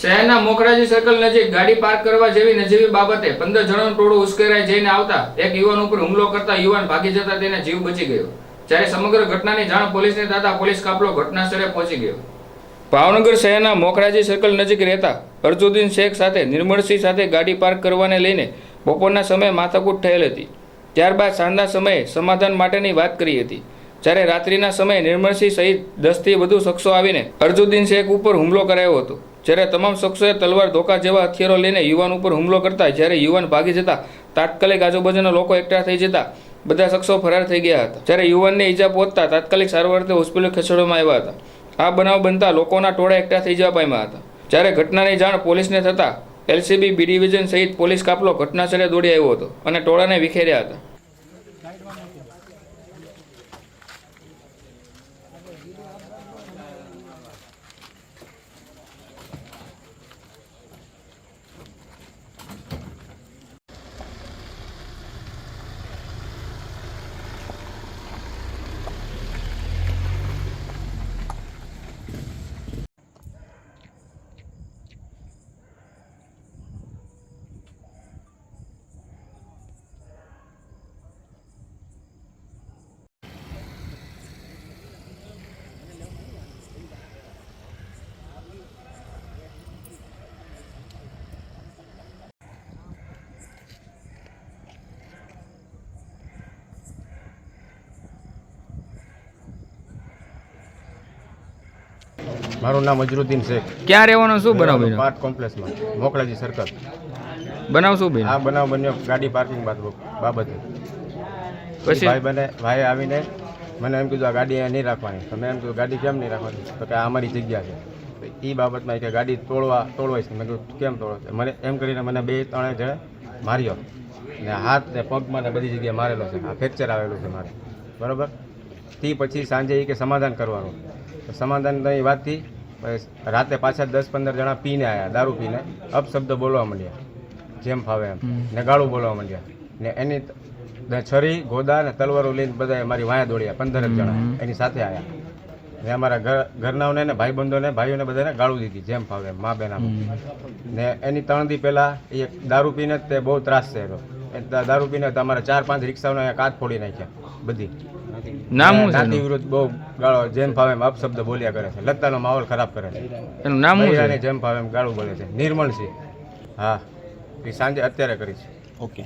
શહેરના મોખરાજી સર્કલ નજીક ગાડી પાર્ક કરવા જેવી નજીવી બાબતે પંદર જણાનું ટોળું ઉશ્કેરાઈ જઈને આવતા એક યુવાન ઉપર હુમલો કરતા યુવાન ભાગી જતા તેના જીવ બચી ગયો. જ્યારે સમગ્ર ઘટનાની જાણ પોલીસને થતા પોલીસ કાફલો ઘટના સ્થળે પહોંચી ગયો. ભાવનગર શહેરના મોખરાજી સર્કલ નજીક રહેતા અર્જુદ્દીન શેખ સાથે નિર્મળસિંહ સાથે ગાડી પાર્ક કરવાને લઈને બપોરના સમયે માથાકૂટ થયેલ હતી. ત્યારબાદ સાંજના સમયે સમાધાન માટેની વાત કરી હતી. જ્યારે રાત્રિના સમયે નિર્મળસિંહ સહિત દસથી વધુ શખ્સો આવીને અર્જુદ્દીન શેખ ઉપર હુમલો કરાયો હતો. જ્યારે તમામ શખ્સોએ તલવાર, ધોકા જેવા હથિયારો લઈને યુવાન ઉપર હુમલો કરતા, જ્યારે યુવાન ભાગી જતા, તાત્કાલિક આજુબાજુના લોકો એકઠા થઈ જતા, બધા શખ્સો ફરાર થઈ ગયા હતા. જ્યારે યુવાનને ઈજા પહોંચતા, તાત્કાલિક સારવાર અર્થે હોસ્પિટલ ખસેડવામાં આવ્યા હતા. આ બનાવ બનતા લોકોના ટોળા એકઠા થઈ જવા પામ્યા હતા. જ્યારે ઘટનાની જાણ પોલીસને થતાં, એલસીબી બી ડિવિઝન સહિત પોલીસ કાફલો ઘટનાસ્થળે દોડી આવ્યો હતો અને ટોળાને વિખેર્યા હતા. મારું નામ અજરુદ્દીન શેખ. ક્યાં રહેવાનો? શું બનાવ બન્યો પાર્ક કોમ્પ્લેક્સમાં મોકળાજી સર્કલ. બનાવ શું બન્યો આ બનાવ બન્યો ગાડી પાર્કિંગ બાબત- બાબતે. પછી? ભાઈ બને ભાઈ આવીને મને એમ કીધું આ ગાડી અહીંયા નહીં રાખવાની. તો મેં એમ કીધું ગાડી કેમ નહીં રાખવાની? તો કે આ અમારી જગ્યા છે. એ બાબતમાં કે ગાડી તોડવા તોડવાય છે મેં કીધું કેમ તોડો છે? મને એમ કરીને મને બે ત્રણે જણે માર્યો. ને હાથ ને પગમાં ને બધી જગ્યાએ મારેલો છે. આ ફ્રેક્ચર આવેલું છે મારે. બરાબર? તે પછી સાંજે એ કે સમાધાન કરવાનું. તો સમાધાનની વાતથી રાતે પાછા દસ પંદર જણા પીને આવ્યા દારૂ પીને. અપશબ્દ બોલવા માંડ્યા. જેમ ફાવે એમ. ને ગાળું બોલવા માંડ્યા. ને એની છરી ગોદા ને તલવારો લઈને બધા મારી વાયા દોડ્યા પંદર જણા એની સાથે આવ્યા ને અમારા ઘર ઘરનાઓને ને ભાઈબંધોને ભાઈઓને બધાને ગાળું દીધી જેમ ફાવે મા બેના ને એની ત્રણ દી પહેલાં એ દારૂ પીને તે બહુ ત્રાસ છે એનો. દારૂ પીને તો અમારા ચાર પાંચ રિક્ષાઓને અહીંયા કાચ ફોડી નાખ્યા બધી. નામ નાતી વિરુદ્ધ બહુ ગાળો જેમ ફાવે એમ અપશબ્દ બોલ્યા કરે છે. લતાનો માહોલ ખરાબ કરે છે. એનું નામ મહિલાને જેમ ફાવે એમ ગાળું બોલે છે. નિર્મળ છે હા એ સાંજે અત્યારે કરી છે. ઓકે.